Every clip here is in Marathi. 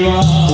啊。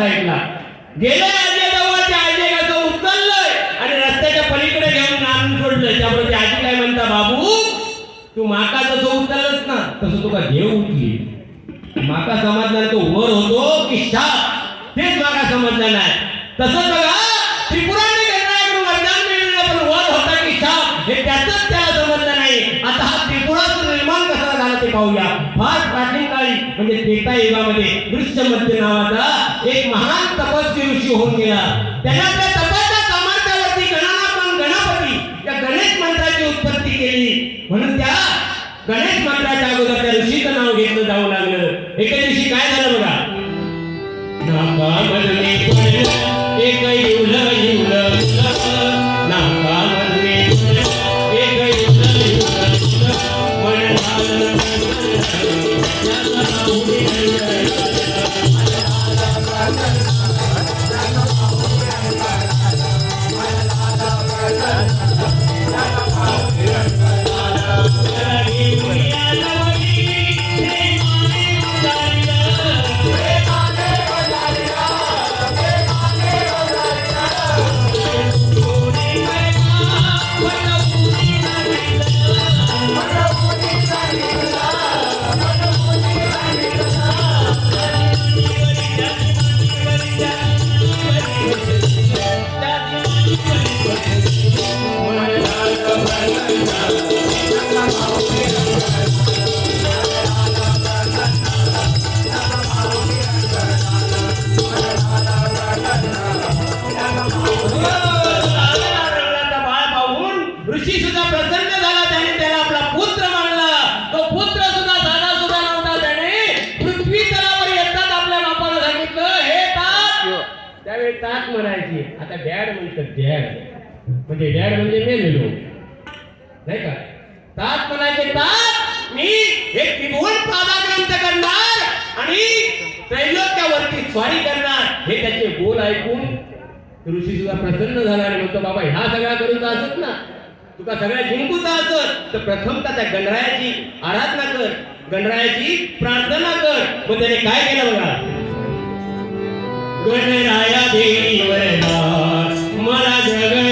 गाडी साईडला गेलं आजीजवळ त्या आजी उचललंय. आणि रस्त्याच्या पलीकडे घेऊन आणून सोडलंय त्यामुळे ते आजी काय म्हणता बाबू तू माका जसं उचललंच ना तसं तुका घेऊ उठली? माका समजला तो वर होतो की शाप. तेच माका समजलं नाही. तसंच बघा त्रिपुराने गणरायाकडून वरदान मिळलं पण वर होता की शाप. हे त्याच त्याला समजलं नाही. आता हा त्रिपुराचं निर्माण कसा झाला ते पाहूया फार प्राचीन काळी म्हणजे त्रेता युगामध्ये दृश्यमध्य नावाचा एक महान तपस्वी ऋषी होऊन गेला. त्याने त्या तपाच्या सामर्थ्यावरती गणानापन गणपती या गणेश मंत्राची उत्पत्ती केली. म्हणून त्या गणेश मंत्राच्या अगोदर त्या ऋषीचं नाव घेतलं जाऊ लागलं. एका दिवशी काय झालं बघा? नाकामधले पडलं एक इवलं इवलं नाकामधले पडलं एक इवलं इवलं मन झालं याचं नाव घेतलं. रंगाचा बाळ पाहून ऋषी सुद्धा प्रसन्न झाला त्याने त्याला आपला पुत्र मानला तो पुत्र सुद्धा साधा सुद्धा नव्हता त्याने पृथ्वी तलावर येतात आपल्या बापाला सांगितलं हे तात त्यावेळी नाही आता डॅड म्हणतात डॅड म्हणजे डॅड म्हणजे मेलेलो नाही का? तात म्हणायचे तात मी हे त्रिभुवन पादाग्रंथ करणार आणि त्रैलोक्यावरती स्वारी करणार. हे त्याचे बोल ऐकून ऋषी सुद्धा प्रसन्न झाला आणि म्हणतो बाबा ह्या सगळ्या करून असत ना. तुका सगळ्या जिंकूचा असत तर प्रथमतः त्या गणरायाची आराधना कर. गणरायाची प्रार्थना कर. मग त्याने काय केलं बघा? गणराया देवी वरदान मला जग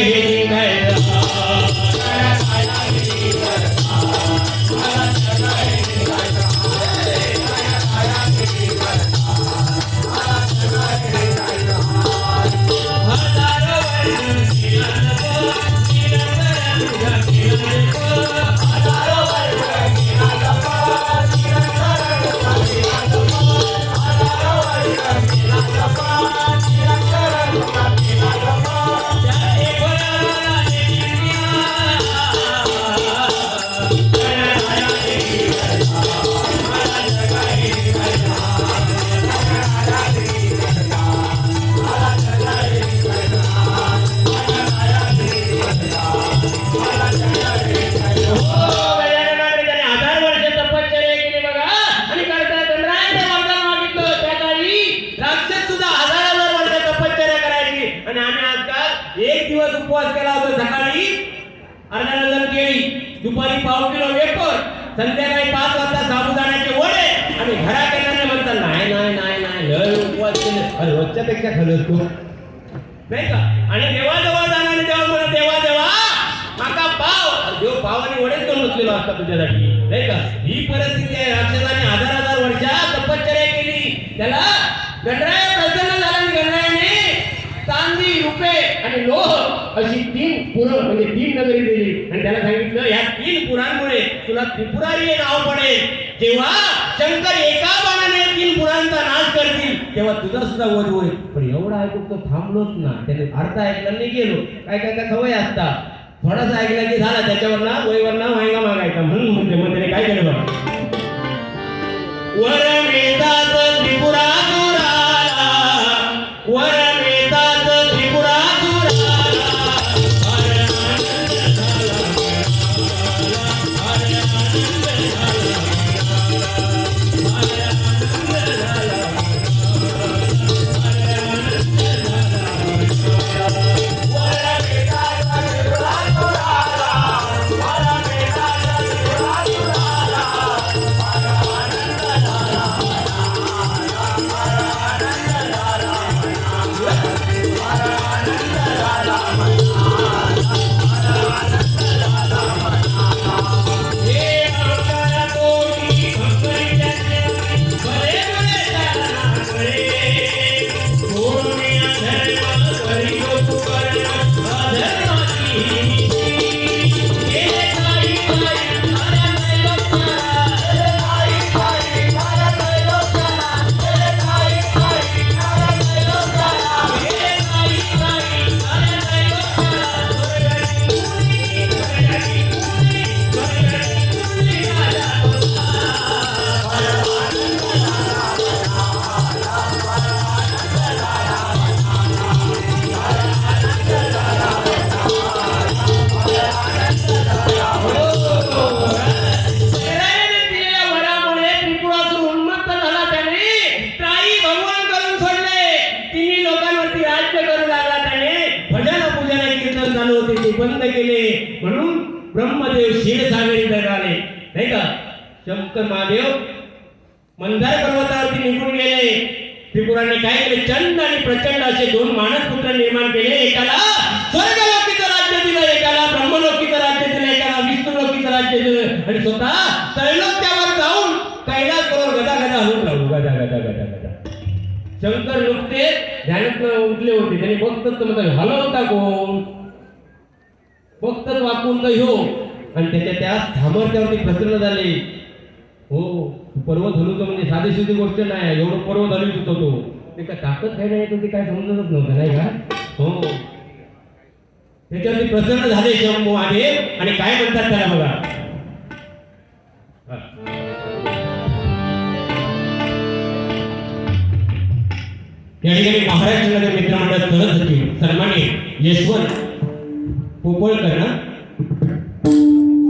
अर्धा डझन केळी दुपारी पाव किलो वेपर संध्याकाळी पाच वाजता साबुदाण्याचे वडे आणि आणि घरात येणारे म्हणतात नाही नाही नाही नाही लय उपवास केले. अरे रोजच्या पेक्षा तू नाही का? आणि देवा देवा जाणार देवा म्हणा देवा देवा माका पाव. देव देव पावाने वडेच करून बसलेलो असता तुझ्यासाठी. नाही का? ही परिस्थिती आहे. राक्षसाने हजार हजार वर्षात तपश्चर्या केली. त्याला गडरा प्रसन्न झाला आणि गणरायाने चांदी रुपे आणि लोह अशी तीन पुरं म्हणजे तीन नगरी दिली. आणि त्याला सांगितलं या तीन पुरांमुळे तुला त्रिपुरारी हे नाव पडेल. जेव्हा शंकर एका बाणाने तीन पुरांचा नाश करतील तेव्हा तुझा सुद्धा वध होईल. पण एवढा ऐकून तो थांबलोच ना. त्याने अर्थ ऐकला नाही गेलो. काय काय काय सवय असता. थोडासा ऐकला की झाला. त्याच्यावर ना वयवर ना वायगा मागायचा. म्हणून म्हणते मग त्याने काय केलं बघा? वर हे शंकर महादेव मंदार पर्वतावरती निघून गेले. त्रिपुराने काय केले? चंद आणि प्रचंड असे दोन मानस पुत्र निर्माण केले. एकाला स्वर्गलोकीचं राज्य दिलं एकाला ब्रह्मलोकीचं राज्य दिलं एकाला विष्णुलोकीचं राज्य दिलं. आणि स्वतः त्रैलोक्यावर जाऊन कैलास बरोबर गदा गदा होऊन राहू. गदा गदा गदा गदा. शंकर नुकते ध्यानात उठले होते. त्यांनी बघतच म्हणतात हलवता कोण? बघतच वाकून ह्यो. आणि त्याच्या त्या सामर्थ्यावरती प्रसन्न झाले. हो पर्वत हलवतो म्हणजे साधी सुधी गोष्ट नाही एवढं पर्वत हलवत होतो. तो ते काय ताकद काय नाही तर ते काय समजतच नव्हतं नाही का? हो. त्याच्यावरती प्रसन्न झाले शंभू आहे आणि काय म्हणतात त्याला बघा. हा. या ठिकाणी महाराष्ट्र मित्रमंडळ करत होते. सन्मान्य यशवंत पोपळकर ना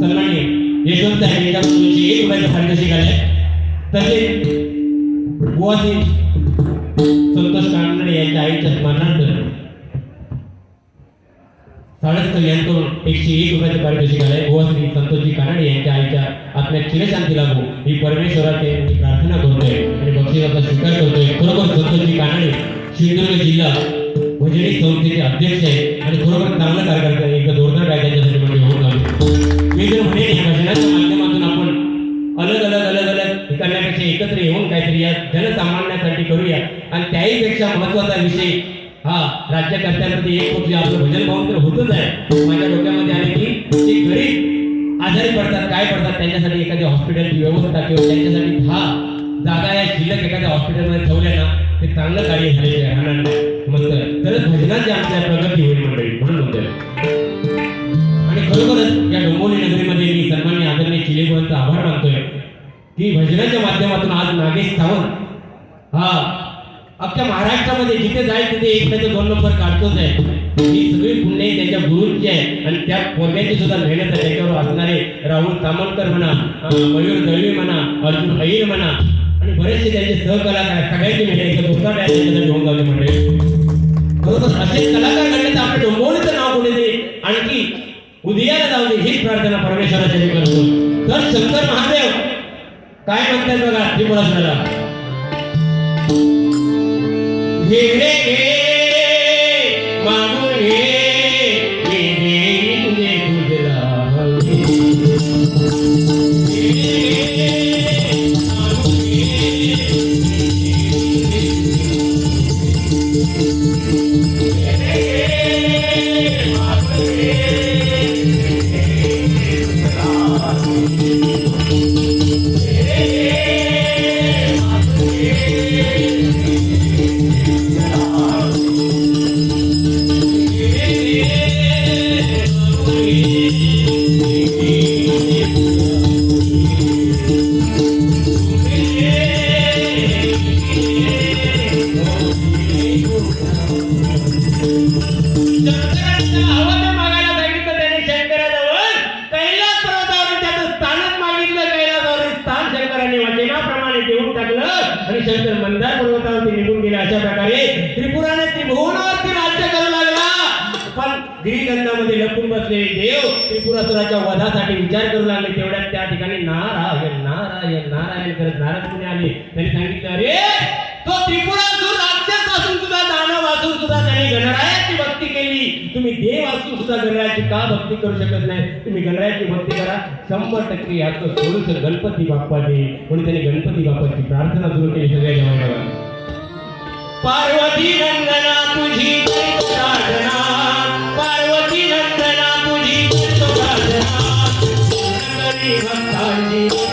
सन्मान्य यशवंत साहेब यांच्याकडून दोनशे एक रुपयाचा फायदा आले तसेच बुवासी संतोष कानडे यांच्या आईच्या स्मरणार्थ साडेसत्तर यांकडून एकशे एक रुपयाचे पारितोषिक आले बुवाश्री संतोषजी कानडे यांच्या आईच्या आत्म्यात चिरशांती लागू. ही परमेश्वराचे प्रार्थना करतोय आणि बक्षिसाचा स्वीकार करतोय. खरोखर संतोषजी कानडे सिंधुदुर्ग जिल्हा भजनी संस्थेचे अध्यक्ष आहे आणि खरोखर चांगला कार्यकर्ता एकदा जोरदार काय त्यांच्यासाठी म्हणजे होऊन लागले मी जर म्हणेन एकत्र येऊन काहीतरी या जनसामान्यासाठी करूया. आणि त्याही पेक्षा महत्त्वाचा विषय हा राज्यकर्त्यांमध्ये एक कुठले आपलं भजन भाऊन तर होतच आहे. माझ्या डोक्यामध्ये आले की जे गरीब आजारी पडतात काय पडतात त्यांच्यासाठी एखाद्या हॉस्पिटलची व्यवस्था किंवा त्यांच्यासाठी दहा जागा या शिल्लक एखाद्या हॉस्पिटलमध्ये ठेवल्या ना ते चांगलं कार्य झालेले आहे. मग तरच भजनाची आमच्या प्रगती होईल मंडळी म्हणून म्हणतोय. आणि खरोखरच या डोंबोली नगरीमध्ये मी सन्मान्य आदरणीय चिलेगुरांचा आभार मानतोय की माध्यमातून आज नागेश सावंत हा अख्ख्या महाराष्ट्रामध्ये जिथे जाईल तिथे एक त्याचे दोन नंबर काढतोच आहे. ही सगळी पुण्य त्यांच्या गुरुंची आहे. आणि त्या पोरण्याची सुद्धा मेहनत आहे. त्याच्यावर असणारे राहुल तामणकर म्हणा मयूर दळवी म्हणा अर्जुन अहिर म्हणा आणि बरेचसे त्यांचे सहकलाकार आहेत. सगळ्यांची मेहनत आहे. दुसरा टायर त्याच्यासाठी जाऊ बरोबर असे कलाकार घडण्याचं आपल्या डोंबवलीचं नाव कुठेतरी आणखी उदयाला जाऊ दे. हीच प्रार्थना परमेश्वराच्या करतो तर शंकर महादेव काय म्हणतात बघा त्रिपुरासुराला घे You. त्रिपुरासुराच्या वधासाठी विचार करू लागले तेवढ्यात त्या ठिकाणी नारायण नारायण नारायण करत नारद मुनी आले. त्यांनी सांगितलं अरे तो त्रिपुरासूर राक्षस असून सुद्धा दानव असून सुद्धा त्याने गणरायाची भक्ती केली. तुम्ही देव असून सुद्धा गणरायाची का भक्ती करू शकत नाही? तुम्ही गणरायाची भक्ती करा. शंभर टक्के याचं सोल्युशन गणपती बाप्पा दे. म्हणून त्यांनी गणपती बाप्पाची प्रार्थना सुरू केली सगळ्या जमान्यावर पार्वती वंदना तुझी पार्वती सुंदरी भक्तांची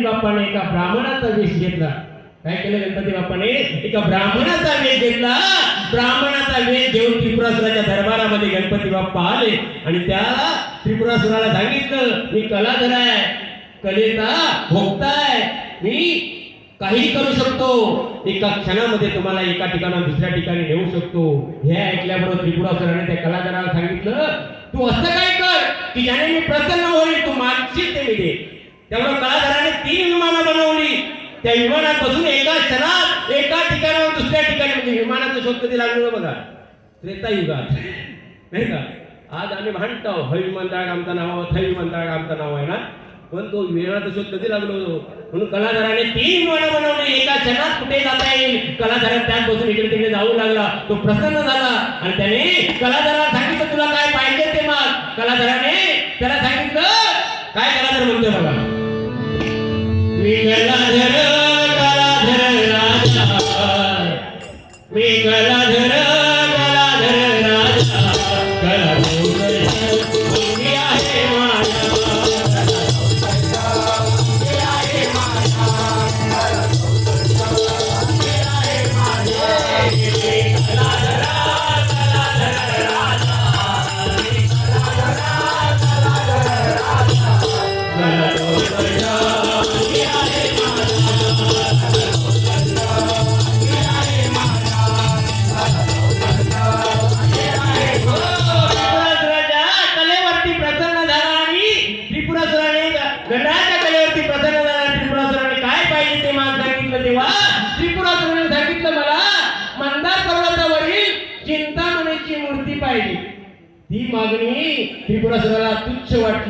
गणपती बाप्पाने एका ब्राह्मणाचा वेश घेतला. काय केलं गणपती बाप्पाने? एका ब्राह्मणाचा वेश घेतला. ब्राह्मणाचा वेश घेऊन त्रिपुरासुराच्या दरबारामध्ये गणपती बाप्पा आले आणि त्या त्रिपुरासुराला सांगितलं मी कलाधर आहे कलेचा भोगता आहे. मी काही करू शकतो. एका क्षणामध्ये तुम्हाला एका ठिकाणा दुसऱ्या ठिकाणी नेऊ शकतो. हे ऐकल्याबरोबर त्रिपुरासुराने त्या कलाकाराला सांगितलं तू असं काय कर की ज्याने मी प्रसन्न होईल तू मागशील ते मी दे त्यामुळे कलाकाराने तीन विमानं बनवली. त्या विमानात बसून एका क्षणात एका ठिकाणावर दुसऱ्या ठिकाणी म्हणजे विमानाचा शोध कधी लागलेलं बघा? त्रेतायुगात. नाही का? आज आम्ही म्हणतो ह विमानतळ आमचं नाव आहे थै विमानतळ आमचं नाव आहे ना? पण तो विमानाचा शोध कधी लागलो? होतो म्हणून कलाकाराने तीन विमानं बनवली. एका क्षणात कुठे जाता येईल? कलाकारात त्यात बसून इकडे तिकडे जाऊ लागला. तो प्रसन्न झाला. आणि त्याने कलाकाराला सांगितलं तुला काय पाहिजे ते मग? कलाकाराने त्याला सांगितलं काय कलाकार म्हणतोय बघा? मी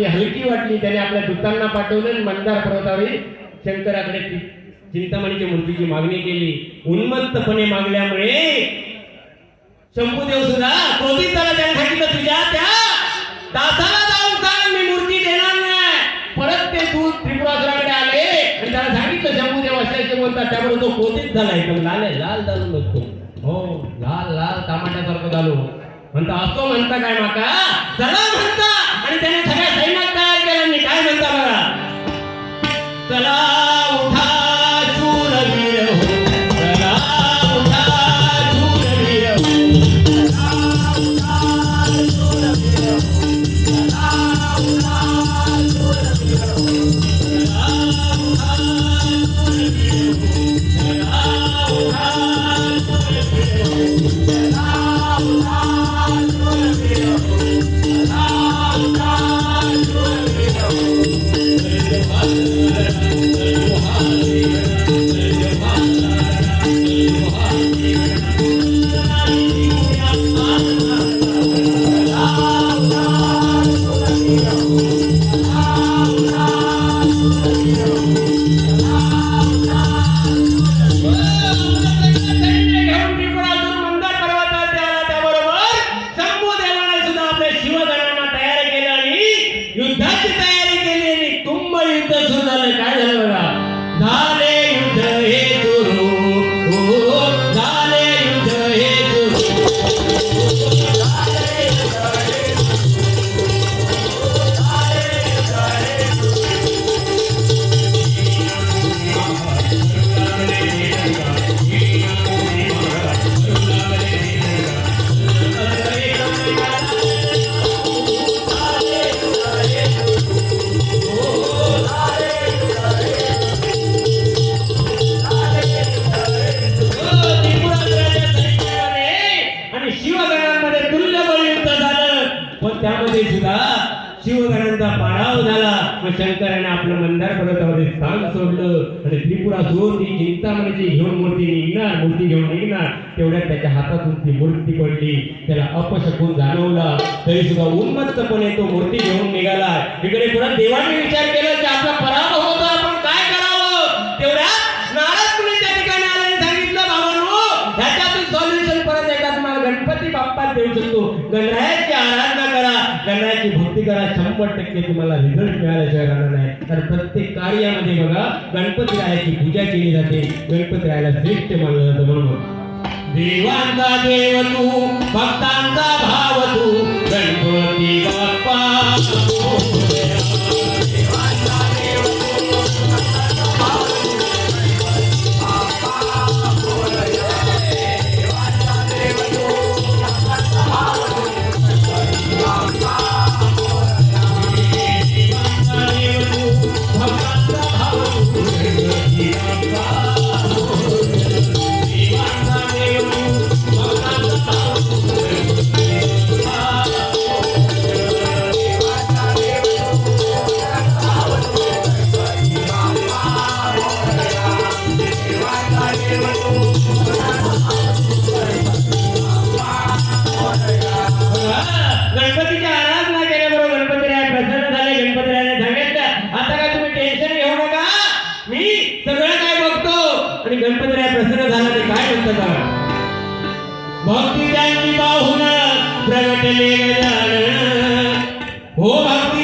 वाटली हलकी वाटली त्याने आपल्या दूतांना पाठवलं मंदार पर्वतावरील शंकराकडे चिंतामणीच्या मूर्तीची मागणी केली. उन्मत्तपणे मागल्यामुळे शंभूदेव सुद्धा क्रोधित झाला त्याने सांगितलं तुझ्या? त्या दासाला जाऊन सांग मी मूर्ती देणार नाही. परत ते दूध त्रिपुराकडे आले आणि त्याला सांगितलं शंभूदेव असल्याचे बोलतात त्यामुळे तो क्रोधित झाला एकदम लाल लाल झालो नसतो हो लाल लाल तामाट्यासारखं झालो म्हणता असो म्हणता काय माका? चला म्हणता. आणि त्याने सगळ्या सैन्यात तयार केलं. मी काय म्हणता बघा? चला Bye. त्याच्या हातातून ती मूर्ती पडली. त्याला अपशकून जाणवला? तरी सुद्धा उन्मत्तपणे तो मूर्ती घेऊन निघाला इकडे पुन्हा देवाने विचार केला की आपला पराभव होता आपण काय करावं? तेवढ्या नारद मुनी त्या ठिकाणी आल्याने सांगितलं बाबांनो ह्याच्यातून सॉल्युशन परत एकदा तुम्हाला गणपती बाप्पा देऊ शकतो. गणरायाची आराधना करा. गणरायाची भक्ती करा. शंभर टक्के तुम्हाला रिझल्ट मिळाल्याशिवाय राहणार नाही. तर प्रत्येक कार्यामध्ये बघा गणपती रायाची पूजा केली जाते. गणपती रायाला श्रेष्ठ मानलं जातं म्हणून. देवांचा देव तू भक्तांचा भाव तू गणपती बाप्पा. भक्ती त्यांची पाहून प्रगटले गजानन हो भक्ती.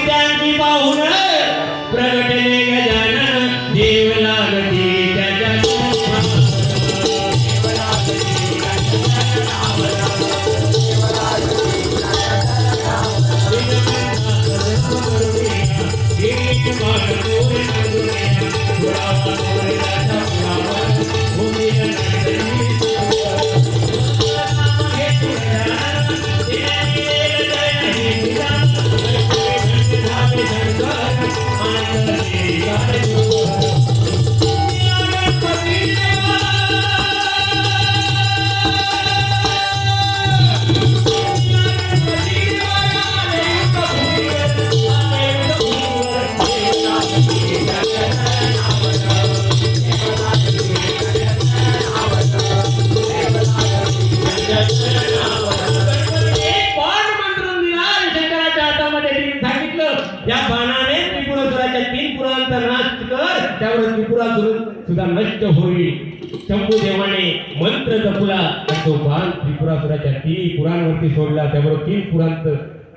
त्यावर त्रिपुरा सुद्धा नष्ट होईल. शंभू देवाने मंत्र जपला तो बाण त्रिपुरासुराच्या तीन पुरांवरती सोडला. त्याबरोबर तीन पुरांत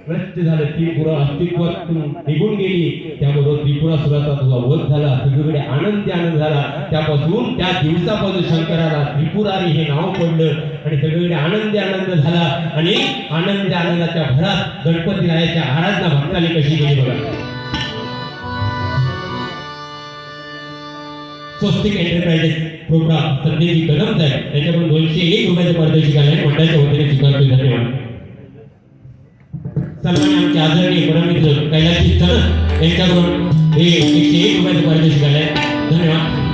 नष्ट झालं. पुराण अस्तित्वातून निघून गेली. त्याबरोबर त्रिपुरा सुराचा तुझा वध झाला. सगळीकडे आनंदी आनंद झाला. त्यापासून त्या दिवसापासून शंकराला त्रिपुरारी हे नाव पडलं आणि सगळीकडे आनंदी आनंद झाला. आणि आनंदी आनंदाच्या भरात गणपती रायाच्या आराधना भक्ताने कशी गेली बघा. स्वस्तिक एंटरप्राइजेस प्रोग्राम संदेशी कदम आहे त्यांच्याकडून दोनशे एक रुपयाचे पारितोषिक आले मंडळाच्या वतीने स्वीकारतो धन्यवाद. सन्मान्य आमचे आदरणीय परमित्र कैलाशी चरण यांच्याकडून हे एकशे एक रुपयाचे पारितोषिक आले धन्यवाद.